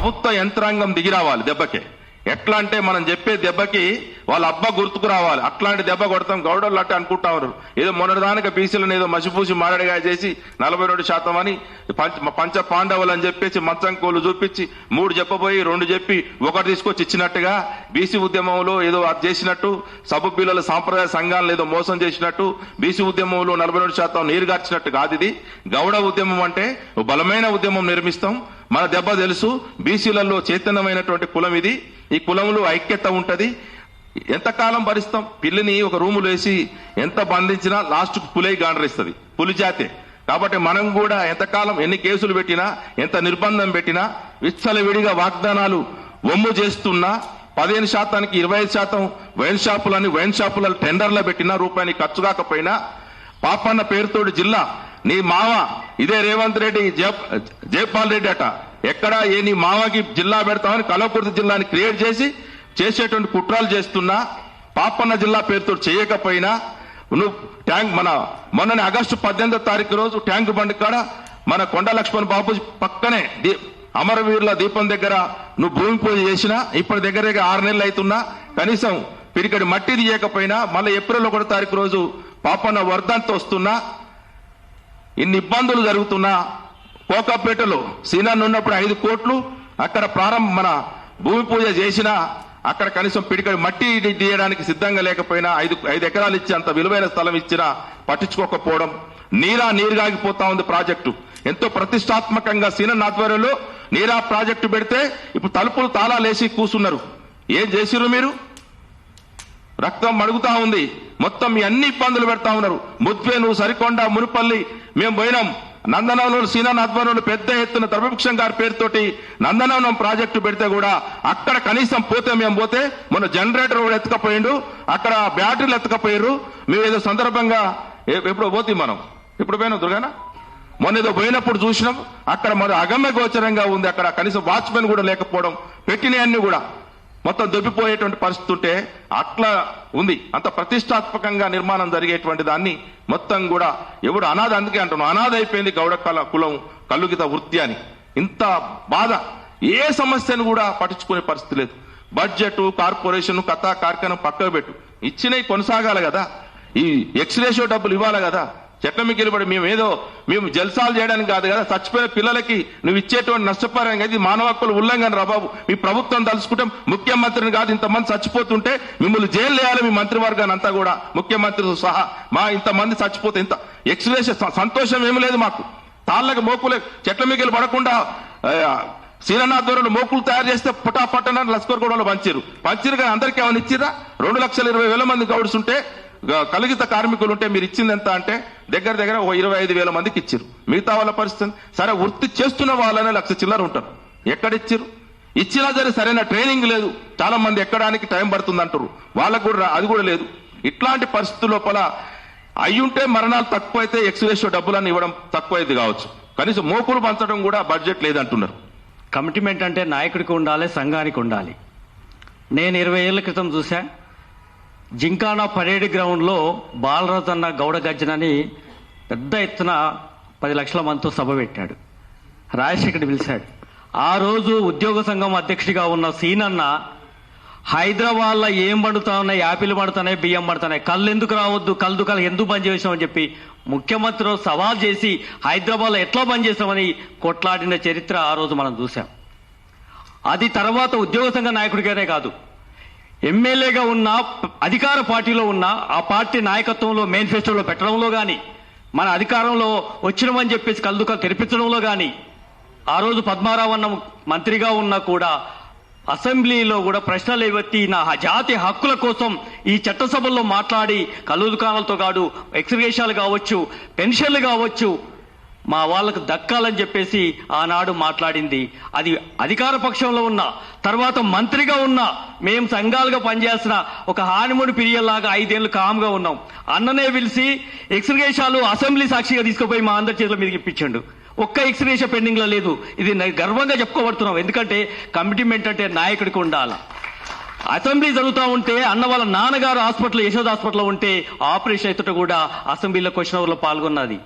ప్రభుత్వ యంత్రాంగం దిగి రావాలి దెబ్బకి. ఎట్లా అంటే మనం చెప్పే దెబ్బకి వాళ్ళ అబ్బ గుర్తుకు రావాలి. అట్లాంటి దెబ్బ కొడతాం గౌడళ్ళు అట్టే అనుకుంటారు ఏదో మొన్నటిదానికి బీసీలను ఏదో మసిపూసి మారడిగా చేసి నలభై రెండు శాతం అని పంచ పాండవులు అని చెప్పేసి మంచం కోలు చూపించి మూడు చెప్పబోయి రెండు చెప్పి ఒకటి తీసుకొచ్చి ఇచ్చినట్టుగా బీసీ ఉద్యమంలో ఏదో అది చేసినట్టు సబ్ పిల్లల సాంప్రదాయ సంఘాలను ఏదో మోసం చేసినట్టు బీసీ ఉద్యమంలో నలభై రెండు శాతం నీరుగార్చినట్టు కాదు ఇది. గౌడ ఉద్యమం అంటే బలమైన ఉద్యమం నిర్మిస్తాం. మన దెబ్బ తెలుసు. బీసీలలో చైతన్యమైనటువంటి కులం ఇది. ఈ కులంలో ఐక్యత ఉంటది. ఎంతకాలం భరిస్తాం? పిల్లిని ఒక రూములో వేసి ఎంత బంధించినా లాస్ట్ పులై గాండ్రిస్తుంది. పులి జాతే. కాబట్టి మనం కూడా ఎంతకాలం ఎన్ని కేసులు పెట్టినా ఎంత నిర్బంధం పెట్టినా విచ్చలవిడిగా వాగ్దానాలు వమ్ము చేస్తున్నా పదిహేను శాతానికి ఇరవై ఐదు శాతం వైన్ షాపులని వైన్ షాపుల టెండర్లు పెట్టినా రూపాయని ఖర్చు కాకపోయినా పాపన్న పేరుతోటి జిల్లా నీ మావ ఇదే రేవంత్ రెడ్డి జయపాల్ రెడ్డి అట. ఎక్కడ ఏ నీ మావకి జిల్లా పెడతామని కలవకుర్తి జిల్లాని క్రియేట్ చేసి చేసేటువంటి కుట్రాలు చేస్తున్నా పాపన్న జిల్లా పేరుతో చేయకపోయినా నువ్వు ట్యాంక్ మన మొన్ననే ఆగస్టు పద్దెనిమిదో తారీఖు రోజు ట్యాంక్ బండి కాడ మన కొండ లక్ష్మణ్ బాబు పక్కనే దీ- అమరవీరుల దీపం దగ్గర నువ్వు భూమి పూజ చేసినా ఇప్పటి దగ్గర దగ్గర ఆరు నెలలు అవుతున్నా కనీసం పిరికడి మట్టి తీయకపోయినా మళ్ళీ ఏప్రిల్ ఒకటో తారీఖు రోజు పాపన్న వర్ధంతో వస్తున్నా ఇన్ని ఇబ్బందులు జరుగుతున్నా కోకాపేటలో సీనాన్ని ఉన్నప్పుడు ఐదు కోట్లు అక్కడ ప్రారంభ మన భూమి పూజ చేసినా అక్కడ కనీసం పిడికడి మట్టి తీయడానికి సిద్ధంగా లేకపోయినా ఐదు ఐదు ఎకరాలు ఇచ్చి అంత విలువైన స్థలం ఇచ్చినా పట్టించుకోకపోవడం నీరా నీరుగాగిపోతా ఉంది ప్రాజెక్టు. ఎంతో ప్రతిష్టాత్మకంగా సీనన్ ఆధ్వర్యంలో నీరా ప్రాజెక్టు పెడితే ఇప్పుడు తలుపులు తాళాలేసి కూసున్నారు ఏం చేసిర్రు మీరు? రక్తం మడుగుతా ఉంది. మొత్తం అన్ని ఇబ్బందులు పెడతా ఉన్నారు. ముద్వేను సరికొండ మునుపల్లి మేము పోయినాం. నందనవనం సీనాన్ ఆధ్వర్యంలో పెద్ద ఎత్తున ద్రవభిక్షం గారి పేరుతోటి నందనవనం ప్రాజెక్టు పెడితే కూడా అక్కడ కనీసం పోతే మేము పోతే మన జనరేటర్ కూడా ఎత్తుకపోయిండు. అక్కడ బ్యాటరీలు ఎత్తుకపోయారు మేము ఏదో సందర్భంగా ఎప్పుడో ఎప్పుడు పోతే మనం. ఇప్పుడు పోయినా దుర్గానా? మొన్న ఏదో పోయినప్పుడు చూసినాం. అక్కడ మరి అగమ్య గోచరంగా ఉంది. అక్కడ కనీసం వాచ్మెన్ కూడా లేకపోవడం. పెట్టినవన్నీ కూడా. మొత్తం దొబ్బిపోయేటువంటి పరిస్థితి ఉంటే అట్లా ఉంది. అంత ప్రతిష్టాత్మకంగా నిర్మాణం జరిగేటువంటి దాన్ని మొత్తం కూడా ఎవడు అనాథ అందుకే అంటున్నాం అనాథ అయిపోయింది గౌడ కళ కులం కల్లుగిత వృత్తి అని. ఇంత బాధ. ఏ సమస్యను కూడా పట్టించుకునే పరిస్థితి లేదు. బడ్జెట్ కార్పొరేషన్ కథా కార్యక్రమం పక్కకు పెట్టు. ఇచ్చినవి కొనసాగాలి కదా. ఈ ఎక్స్రేషో డబ్బులు ఇవ్వాలి కదా. చెట్ల మిగిలిపడి మేము ఏదో మేము జల్సాలు చేయడానికి కాదు కదా చచ్చిపోయిన పిల్లలకి నువ్వు ఇచ్చేటువంటి నష్టపరం ఇది మానవ హక్కులు ఉల్లంఘన రా బాబు. మీ ప్రభుత్వం తలుచుకుంటే ముఖ్యమంత్రిని కాదు ఇంతమంది చచ్చిపోతుంటే మిమ్మల్ని జైలు వేయాలి మీ మంత్రివర్గాన్ని అంతా కూడా ముఖ్యమంత్రితో సహా. మా ఇంతమంది చచ్చిపోతే ఇంత ఎక్స్ప్రెషన్ సంతోషం ఏమి లేదు మాకు. తాళ్ళకి మోకులే చెట్ల మిగిలి పడకుండా ఆ, మోకులు తయారు చేస్తే పుటా పట్టణ లస్కర్ గూడలో పంచారు పంచారు కానీ అందరికీ ఏమైనా ఇచ్చిరా రెండు లక్షల ఇరవై వేల మంది గౌడ్స్ ఉంటే కలిగిత కార్మికులు ఉంటే మీరు ఇచ్చింది ఎంత అంటే దగ్గర దగ్గర ఒక ఇరవై ఐదు వేల మందికి ఇచ్చారు మిగతా వాళ్ళ పరిస్థితి సరే వృత్తి చేస్తున్న వాళ్ళనే లక్ష చిల్లర ఉంటారు. ఎక్కడిచ్చారు ఇచ్చినా సరే సరైన ట్రైనింగ్ లేదు. చాలా మంది ఎక్కడానికి టైం పడుతుంది అంటారు వాళ్ళకు కూడా అది కూడా లేదు. ఇట్లాంటి పరిస్థితుల లోపల అయ్యుంటే మరణాలు తక్కువైతే ఎక్స్రేషో డబ్బులను ఇవ్వడం తక్కువైంది కావచ్చు. కనీసం మోపులు పంచడం కూడా బడ్జెట్ లేదంటున్నారు. కమిట్మెంట్ అంటే నాయకుడికి ఉండాలి సంఘానికి ఉండాలి. నేను ఇరవై ఏళ్ళ క్రితం చూసా జింకానా పరేడ్ గ్రౌండ్లో బాలరాజు అన్న గౌడ గర్జనని పెద్ద ఎత్తున పది లక్షల మందితో సభ పెట్టాడు. రాజశేఖర్ పిలిచాడు ఆ రోజు ఉద్యోగ సంఘం అధ్యక్షుడిగా ఉన్న సీనన్న హైదరాబాద్లో ఏం పండుతా యాపిల్ పడుతున్నాయి బియ్యం పడుతున్నాయి కళ్ళు ఎందుకు రావద్దు కళ్ళు దుకాణాలు ఎందుకు బంద్ చేసామని చెప్పి ముఖ్యమంత్రి సవాల్ చేసి హైదరాబాద్లో ఎట్లా బంద్ చేసామని కొట్లాడిన చరిత్ర ఆ రోజు మనం చూసాం అది తర్వాత ఉద్యోగ సంఘ నాయకుడిగానే కాదు ఎమ్మెల్యేగా ఉన్న అధికార పార్టీలో ఉన్న ఆ పార్టీ నాయకత్వంలో మేనిఫెస్టోలో పెట్టడంలో కానీ మన అధికారంలో వచ్చినమని చెప్పేసి కలుదుకలు తెరిపించడంలో కానీ ఆ రోజు పద్మారావు అన్న మంత్రిగా ఉన్నా కూడా అసెంబ్లీలో కూడా ప్రశ్నలు ఎత్తి నా జాతి హక్కుల కోసం ఈ చట్టసభల్లో మాట్లాడి కళ్ళు దుకాణాలతో కాదు ఎక్స్గ్రేషాలు కావచ్చు పెన్షన్లు కావచ్చు మా వాళ్ళకు దక్కాలని చెప్పేసి ఆనాడు మాట్లాడింది. అది అధికార పక్షంలో ఉన్న తర్వాత మంత్రిగా ఉన్న మేము సంఘాలుగా పనిచేసిన ఒక హానిముడి పిరియల్లాగా ఐదేళ్ళు కామ్గా ఉన్నాం. అన్ననే పిలిచి ఎక్స్గ్రేషాలు అసెంబ్లీ సాక్షిగా తీసుకుపోయి మా అందరి చేతుల మీదకి ఇప్పించండు. ఒక్క ఎక్స్గ్రేష పెండింగ్లో లేదు. ఇది గర్వంగా చెప్పుకోబడుతున్నాం. ఎందుకంటే కమిటిమెంట్ అంటే నాయకుడికి ఉండాలి. అసెంబ్లీ జరుగుతూ ఉంటే అన్న వాళ్ళ నాన్నగారు హాస్పిటల్ యశోద్ హాస్పిటల్లో ఉంటే ఆపరేషన్ అయితే కూడా అసెంబ్లీలో క్వశ్చన్ అవర్లో పాల్గొన్నది.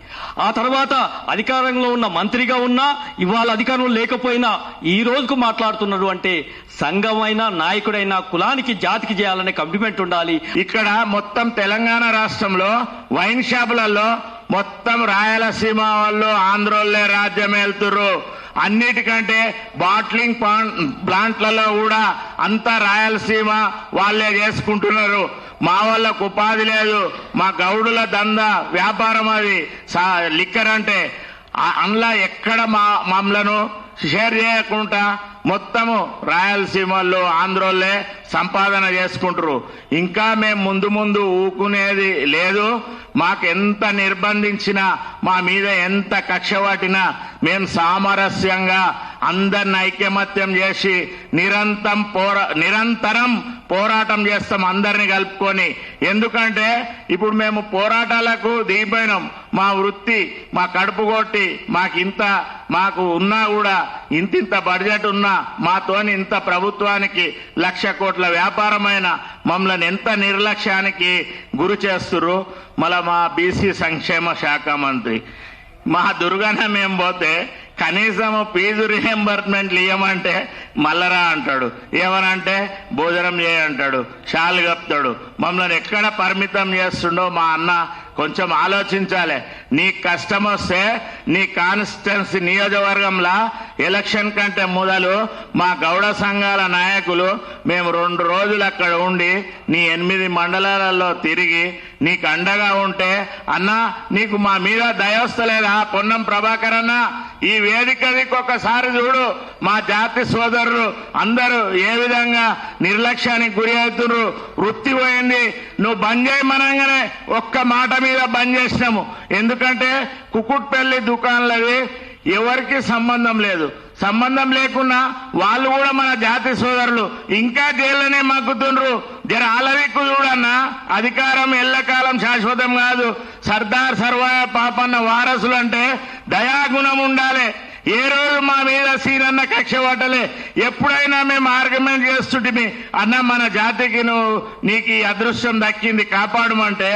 ఆ తర్వాత అధికారంలో ఉన్న మంత్రిగా ఉన్నా ఇవాళ అధికారంలో లేకపోయినా ఈ రోజుకు మాట్లాడుతున్నారు అంటే సంఘమైన నాయకుడైనా కులానికి జాతికి చేయాలనే కమిట్మెంట్ ఉండాలి. ఇక్కడ మొత్తం తెలంగాణ రాష్ట్రంలో వైన్ షాపులలో మొత్తం రాయలసీమ వాళ్ళు ఆంధ్రోళ్ళే రాజ్యం వెళ్తుర్రు అన్నిటికంటే బాట్లింగ్ ప్లాంట్లలో కూడా అంతా రాయలసీమ వాళ్ళే చేసుకుంటున్నారు. మా వాళ్ళకు ఉపాధి లేదు. మా గౌడుల దంద వ్యాపారం అది. సా- లిక్కర్ అంటే. అందులో ఎక్కడ మా మమ్మలను షేర్ చేయకుండా మొత్తము రాయలసీమలో ఆంధ్రోళ్ళే సంపాదన చేసుకుంటారు ఇంకా మేము ముందు ముందు ఊకునేది లేదు. మాకు ఎంత నిర్బంధించినా మా మీద ఎంత కక్ష వాటినా మేము సామరస్యంగా అందరిని ఐకమత్యం చేసి నిరంతరం పోరా నిరంతరం పోరాటం చేస్తాం అందరిని కలుపుకొని. ఎందుకంటే ఇప్పుడు మేము పోరాటాలకు దిగిపోయినాం. మా వృత్తి మా కడుపు కొట్టి మాకింత మాకు ఉన్నా కూడా ఇంతింత బడ్జెట్ ఉన్నా మాతోని ఇంత ప్రభుత్వానికి లక్ష కోట్ల వ్యాపారమైన మమ్మల్ని ఎంత నిర్లక్ష్యానికి గురి చేస్తురు మళ్ళా మా బీసీ సంక్షేమ శాఖ మంత్రి. మా దుర్గన మేము పోతే కనీసం ఫీజు రియంబర్స్మెంట్లు ఇవ్వమంటే మల్లరా అంటాడు. ఏమనంటే? భోజనం చేయంటాడు షాలు కప్తాడు. మమ్మల్ని ఎక్కడ పరిమితం చేస్తుండో మా అన్న కొంచెం ఆలోచించాలి. నీ కష్టం వస్తే నీ కాన్స్టిట్యున్సీ నియోజకవర్గంలో ఎలక్షన్ కంటే మొదలు మా గౌడ సంఘాల నాయకులు మేము రెండు రోజులు అక్కడ ఉండి నీ ఎనిమిది మండలాలలో తిరిగి నీకు అండగా ఉంటే అన్నా నీకు మా మీద దయవస్తలేదా? పొన్నం ప్రభాకర్ అన్న ఈ వేదికదికి ఒకసారి చూడు. మా జాతి సోదరులు అందరూ ఏ విధంగా నిర్లక్ష్యానికి గురి అవుతున్నారు? వృత్తి పోయింది. నువ్వు బంద్ చేయమనగానే ఒక్క మాట మీద బంద్ చేసినాము. ఎందుకంటే కుకుట్పల్లి దుకాణాలవి ఎవరికి సంబంధం లేదు. సంబంధం లేకున్నా వాళ్ళు కూడా మన జాతి సోదరులు. ఇంకా జైల్లోనే మగ్గుతుండ్రు. జర ఆలవిక్కు చూడన్నా. అధికారం ఎల్లకాలం శాశ్వతం కాదు. సర్దార్ సర్వాయ పాపన్న వారసులు అంటే దయాగుణం ఉండాలి. ఏ రోజు మా మీద సీనన్న కక్ష పడ్డలే ఎప్పుడైనా మేము ఆర్గ్యుమెంట్ చేస్తుంటిమి అన్న మన జాతికి నువ్వు నీకు ఈ అదృష్టం దక్కింది కాపాడమంటే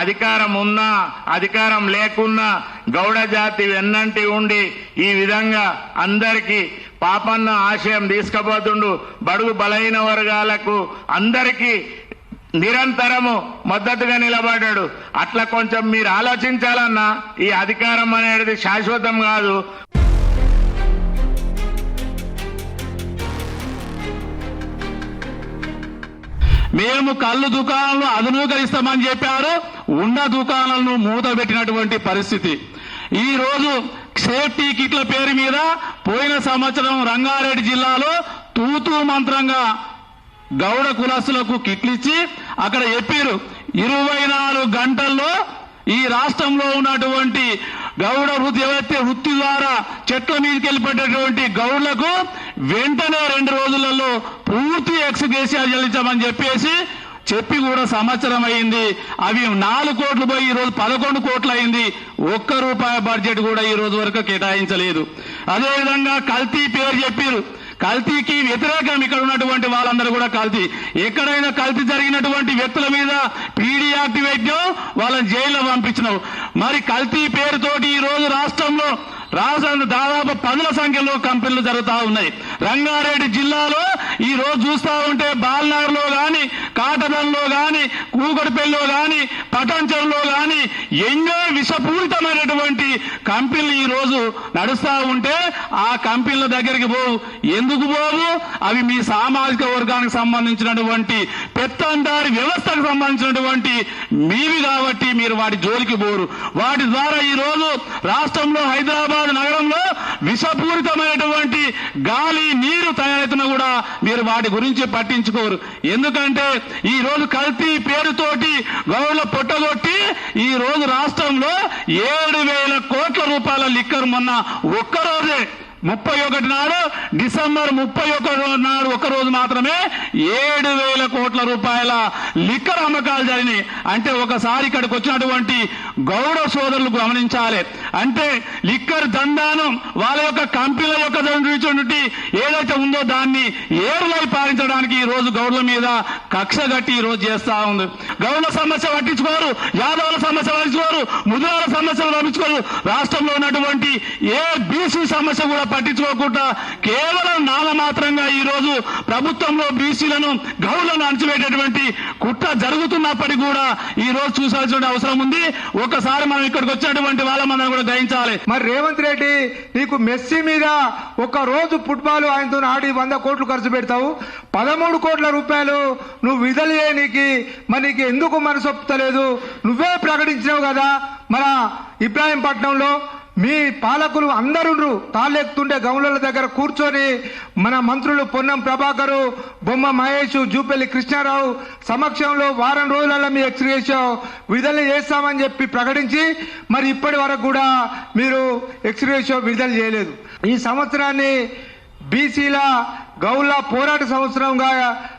అధికారం ఉన్నా అధికారం లేకున్నా గౌడ జాతి వెన్నంటి ఉండి ఈ విధంగా అందరికీ పాపన్న ఆశయం తీసుకుపోతుండు. బడుగు బలహీన వర్గాలకు అందరికీ నిరంతరము మద్దతుగా నిలబడ్డాడు. అట్లా కొంచెం మీరు ఆలోచించాలన్నా ఈ అధికారం అనేది శాశ్వతం కాదు. మేము కళ్ళు దుకాణాలను అధునీకరిస్తామని చెప్పారు. ఉన్న దుకాణాలను మూతబెట్టినటువంటి పరిస్థితి. ఈ రోజు సేఫ్టీ కిట్ల పేరు మీద పోయిన సంవత్సరం రంగారెడ్డి జిల్లాలో తూతూ మంత్రంగా గౌడ కులస్తులకు కిట్లిచ్చి అక్కడ చెప్పారు. ఇరవై నాలుగు గంటల్లో ఈ రాష్ట్రంలో ఉన్నటువంటి గౌడ వృత్తి ఎవరైతే వృత్తి ద్వారా చెట్ల మీదకి వెళ్ళిపెట్టేటువంటి గౌడ్లకు వెంటనే రెండు రోజులలో పూర్తి ఎక్స్గ్రేషియా చెల్లించామని చెప్పేసి చెప్పి కూడా సంవత్సరం అయింది. అవి నాలుగు కోట్లు పోయి ఈ రోజు పదకొండు కోట్లు అయింది. ఒక్క రూపాయి బడ్జెట్ కూడా ఈ రోజు వరకు కేటాయించలేదు. అదేవిధంగా కల్తీ పేరు చెప్పారు. కల్తీకి వ్యతిరేకం ఇక్కడ ఉన్నటువంటి వాళ్ళందరూ కూడా కల్తీ. ఎక్కడైనా కల్తీ జరిగినటువంటి వ్యక్తుల మీద పీడీ యాక్టివేట్ వాళ్ళని జైల్లో పంపించినావు మరి కల్తీ పేరుతోటి ఈ రోజు రాష్ట్రంలో రాష్ట్రానికి దాదాపు పదుల సంఖ్యలో కంపెనీలు జరుగుతూ ఉన్నాయి. రంగారెడ్డి జిల్లాలో ఈ రోజు చూస్తా ఉంటే బాల్నార్లో లో గాని కాటదంలో గాని కూకటిపల్లిలో గాని పటంచెరులో గాని ఎన్నో విషపూరితమైనటువంటి కంపెనీలు ఈ రోజు నడుస్తా ఉంటే ఆ కంపెనీల దగ్గరికి పోవు ఎందుకు పోవు? అవి మీ సామాజిక వర్గానికి సంబంధించినటువంటి పెత్తందారి వ్యవస్థకు సంబంధించినటువంటి మీవి కాబట్టి మీరు వాటి జోలికి పోరు. వాటి ద్వారా ఈ రోజు రాష్ట్రంలో హైదరాబాద్ నగరంలో విషపూరితమైనటువంటి గాలి నీరు తయారవుతున్నా కూడా మీరు వాటి గురించి పట్టించుకోరు. ఎందుకంటే ఈ రోజు కల్తీ పేరుతోటి గౌరవ పొట్టగొట్టి ఈ రోజు రాష్ట్రంలో ఏడు వేల కోట్ల రూపాయల లిక్కర్ మొన్న ఒక్కరోజే ముప్పై ఒకటి నాడు డిసెంబర్ ముప్పై ఒకటి నాడు ఒక రోజు మాత్రమే ఏడు వేల కోట్ల రూపాయల లిక్కర్ అమ్మకాలు జరిగినాయి. అంటే ఒకసారి ఇక్కడికి వచ్చినటువంటి గౌడ సోదరులు గమనించాలి. అంటే లిక్కర్ దందాను వాళ్ళ యొక్క కంపెనీల యొక్క జరిగినటువంటి ఏదైతే ఉందో దాన్ని ఏరులై పాలించడానికి ఈ రోజు గౌడ్ల మీద కక్ష గట్టి ఈ రోజు చేస్తా ఉంది. గౌడ్ల సమస్య పట్టించుకోరు యాదవుల సమస్య పట్టించుకోరు ముదురాల సమస్యలు పట్టించుకోరు. రాష్ట్రంలో ఉన్నటువంటి ఏ బీసీ సమస్య కూడా పట్టించుకోకుండా కేవలం నామమాత్రంగా ఈ రోజు ప్రభుత్వంలో బీసీలను గౌలను అణచివేటటువంటి కుట్ర జరుగుతున్నప్పటికీ కూడా ఈ రోజు చూసాల్సిన అవసరం ఉంది. ఒకసారి మనం ఇక్కడికి వచ్చినటువంటి వాళ్ళ కూడా గ్రహించాలి మరి రేవంత్ రెడ్డి నీకు మెస్సీ మీద ఒక రోజు ఫుట్బాల్ ఆయనతో ఆడి వంద కోట్లు ఖర్చు పెడతావు. పదమూడు కోట్ల రూపాయలు నువ్వు విడుదల చేయనీకి మరి నీకు ఎందుకు మనసొప్పలేదు నువ్వే ప్రకటించినావు కదా మన ఇబ్రాహీంపట్నంలో. మీ పాలకులు అందరు తాళ్ళెత్తుండే గౌన్ల దగ్గర కూర్చొని మన మంత్రులు పొన్నం ప్రభాకరు బొమ్మ మహేష్ జూపల్లి కృష్ణారావు సమక్షంలో వారం రోజులలో మీ ఎక్స్గ్రేషన్ విడుదల చేస్తామని చెప్పి ప్రకటించి మరి ఇప్పటి వరకు కూడా మీరు ఎక్స్గ్రేషన్ విడుదల చేయలేదు. ఈ సంవత్సరాన్ని బీసీల గౌల పోరాట సంవత్సరంగా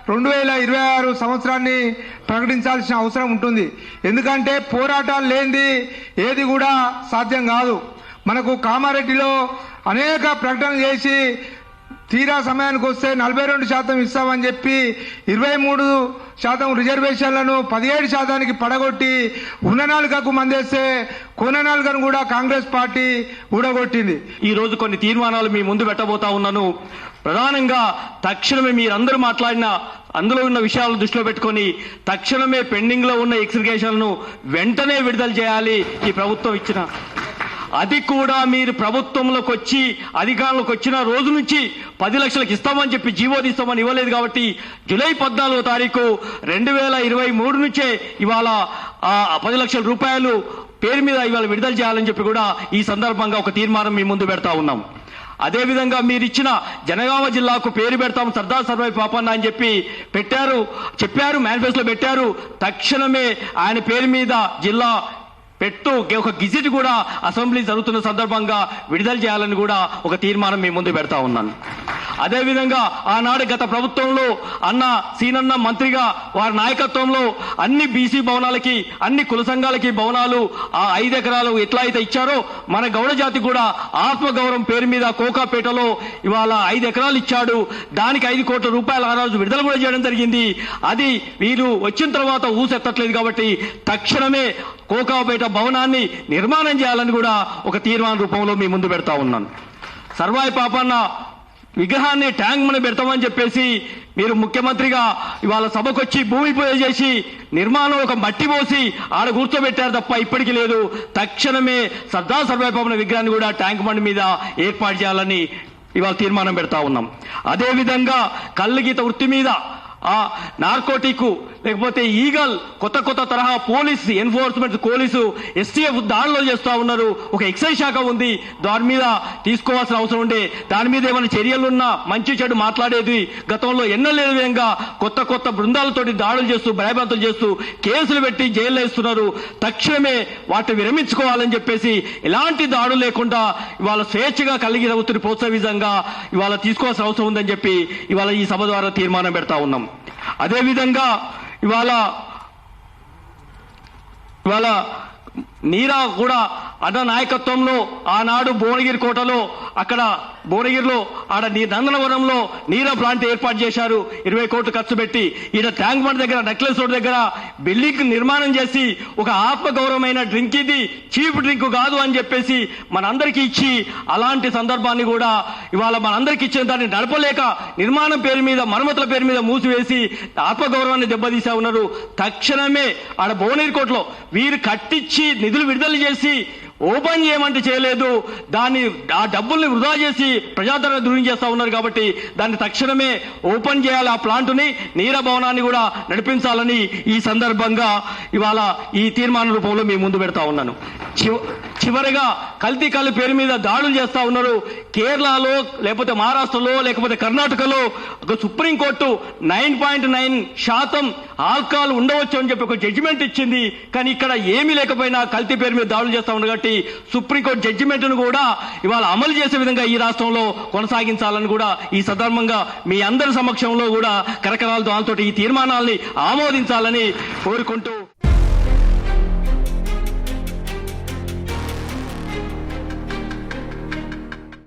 రెండు వేల ఇరవై ఆరు సంవత్సరాన్ని ప్రకటించాల్సిన అవసరం ఉంటుంది. ఎందుకంటే పోరాటాలు లేనిది ఏది కూడా సాధ్యం కాదు. మనకు కామారెడ్డిలో అనేక ప్రకటనలు చేసి తీరా సమయానికి వస్తే నలభై రెండు శాతం ఇస్తామని చెప్పి ఇరవై మూడు శాతం రిజర్వేషన్లను పదిహేడు శాతానికి పడగొట్టి ఉన్న నాలుగకు మందేస్తే కొన నాలుగను కూడా కాంగ్రెస్ పార్టీ ఊడగొట్టింది. ఈ రోజు కొన్ని తీర్మానాలు మీ ముందు పెట్టబోతా ఉన్నాను. ప్రధానంగా తక్షణమే మీరందరూ మాట్లాడిన అందులో ఉన్న విషయాలను దృష్టిలో పెట్టుకొని తక్షణమే పెండింగ్లో ఉన్న ఎక్స్రిగేషన్లను వెంటనే విడుదల చేయాలి ఈ ప్రభుత్వం ఇచ్చిన అది కూడా మీరు ప్రభుత్వంలోకి వచ్చి అధికారంలోకి వచ్చిన రోజు నుంచి పది లక్షలకు ఇస్తామని చెప్పి జీవో తీస్తామని ఇవ్వలేదు కాబట్టి జూలై పద్నాలుగో తారీఖు రెండు వేల ఇరవై మూడు నుంచే ఇవాళ పది లక్షల రూపాయలు పేరు మీద ఇవాళ విడుదల చేయాలని చెప్పి కూడా ఈ సందర్భంగా ఒక తీర్మానం మీ ముందు పెడతా ఉన్నాం. అదేవిధంగా మీరు ఇచ్చిన జనగామ జిల్లాకు పేరు పెడతాం సర్దార్ సర్వై పాపన్న అని చెప్పి పెట్టారు చెప్పారు మేనిఫెస్టోలో పెట్టారు. తక్షణమే ఆయన పేరు మీద జిల్లా పెట్టు ఒక గిజిట్ కూడా అసెంబ్లీ జరుగుతున్న సందర్భంగా విడుదల చేయాలని కూడా ఒక తీర్మానం మీ ముందు పెడతా ఉన్నాను. అదేవిధంగా ఆనాడు గత ప్రభుత్వంలో అన్న సీనన్న మంత్రిగా వారి నాయకత్వంలో అన్ని బీసీ భవనాలకి అన్ని కుల సంఘాలకి భవనాలు ఆ ఐదు ఎకరాలు ఎట్లా అయితే ఇచ్చారో మన గౌడ జాతి కూడా ఆత్మగౌరవం పేరు మీద కోకాపేటలో ఇవాళ ఐదు ఎకరాలు ఇచ్చాడు. దానికి ఐదు కోట్ల రూపాయలు ఆ రోజు విడుదల కూడా చేయడం జరిగింది. అది వీరు వచ్చిన తర్వాత ఊసెత్తట్లేదు కాబట్టి తక్షణమే కోకాపేట భవనాన్ని నిర్మాణం చేయాలని కూడా ఒక తీర్మాన రూపంలో మీ ముందు పెడతా ఉన్నాను. సర్వాయి పాపన్న విగ్రహాన్ని ట్యాంక్ మన పెడతామని చెప్పేసి మీరు ముఖ్యమంత్రిగా ఇవాళ సభకొచ్చి భూమి పూజ చేసి నిర్మాణం ఒక మట్టి పోసి ఆడ కూర్చోబెట్టారు తప్ప ఇప్పటికీ లేదు. తక్షణమే సర్దార్ సర్వాయి పాపన్న విగ్రహాన్ని కూడా ట్యాంక్ బండి మీద ఏర్పాటు చేయాలని ఇవాళ తీర్మానం పెడతా ఉన్నాం. అదేవిధంగా కళ్ళగీత వృత్తి మీద ఆ నార్కోటిక్ లేకపోతే ఈగల్ కొత్త కొత్త తరహా పోలీస్ ఎన్ఫోర్స్మెంట్ పోలీసు ఎస్టీఎఫ్ దాడులు చేస్తూ ఉన్నారు. ఒక ఎక్సైజ్ శాఖ ఉంది. దాని మీద తీసుకోవాల్సిన అవసరం ఉండే. దాని మీద ఏమైనా చర్యలున్నా మంచి చెడు మాట్లాడేది. గతంలో ఎన్నలేని విధంగా కొత్త కొత్త బృందాలతోటి దాడులు చేస్తూ భయభ్రాంతులు చేస్తూ కేసులు పెట్టి జైల్లో వేస్తున్నారు. తక్షణమే వాటిని విరమించుకోవాలని చెప్పేసి ఎలాంటి దాడులు లేకుండా ఇవాళ స్వేచ్ఛగా కలిగి రవుతుని ప్రోత్సాహ విధంగా ఇవాళ తీసుకోవాల్సిన అవసరం ఉందని చెప్పి ఇవాళ ఈ సభ ద్వారా తీర్మానం పెడతా ఉన్నాం. అదేవిధంగా ఇవాళ ఇవాళ నీరా కూడా అన్న నాయకత్వంలో ఆనాడు భువనగిరి కోటలో అక్కడ భువనగిరిలో ఆడ నీ నందనవరంలో నీరా ప్లాంట్ ఏర్పాటు చేశారు. ఇరవై కోట్లు ఖర్చు పెట్టి ఈడ ట్యాంక్ బండ్ దగ్గర నెక్లెస్ రోడ్ దగ్గర బిల్డింగ్ నిర్మాణం చేసి ఒక ఆత్మగౌరవమైన డ్రింక్ ఇది చీప్ డ్రింక్ కాదు అని చెప్పేసి మనందరికీ ఇచ్చి అలాంటి సందర్భాన్ని కూడా ఇవాళ మనందరికీ ఇచ్చిన దాన్ని నడపలేక నిర్మాణం పేరు మీద మరమ్మతుల పేరు మీద మూసివేసి ఆత్మగౌరవాన్ని దెబ్బతీసా ఉన్నారు. తక్షణమే ఆడ భువనగిరి కోటలో వీరు కట్టించి నిధులు విడుదల చేసి ఓపెన్ చేయమంటే చేయలేదు. దాన్ని ఆ డబ్బుల్ని వృధా చేసి ప్రజాదరణ దూరం చేస్తా ఉన్నారు కాబట్టి దాన్ని తక్షణమే ఓపెన్ చేయాలి ఆ ప్లాంట్ని నీర భవనాన్ని కూడా నడిపించాలని ఈ సందర్భంగా ఇవాళ ఈ తీర్మాన రూపంలో మీ ముందు పెడతా ఉన్నాను. చివ- చివరిగా కల్తీ కళ్ళు పేరు మీద దాడులు చేస్తా ఉన్నారు. కేరళలో లేకపోతే మహారాష్ట్రలో లేకపోతే కర్ణాటకలో ఒక supreme court nine point nine శాతం ఆల్కహాల్ ఉండవచ్చు అని చెప్పి ఒక జడ్జిమెంట్ ఇచ్చింది. కానీ ఇక్కడ ఏమీ లేకపోయినా కల్తీ పేరు మీద దాడులు చేస్తా ఉన్నారు కాబట్టి ఈ సుప్రీంకోర్టు జడ్జిమెంట్ను కూడా ఇవాళ అమలు చేసే విధంగా ఈ రాష్ట్రంలో కొనసాగించాలని కూడా ఈ సందర్భంగా మీ అందరి సమక్షంలో కూడా కరకరాలతో ఈ తీర్మానాల్ని ఆమోదించాలని కోరుకుంటూ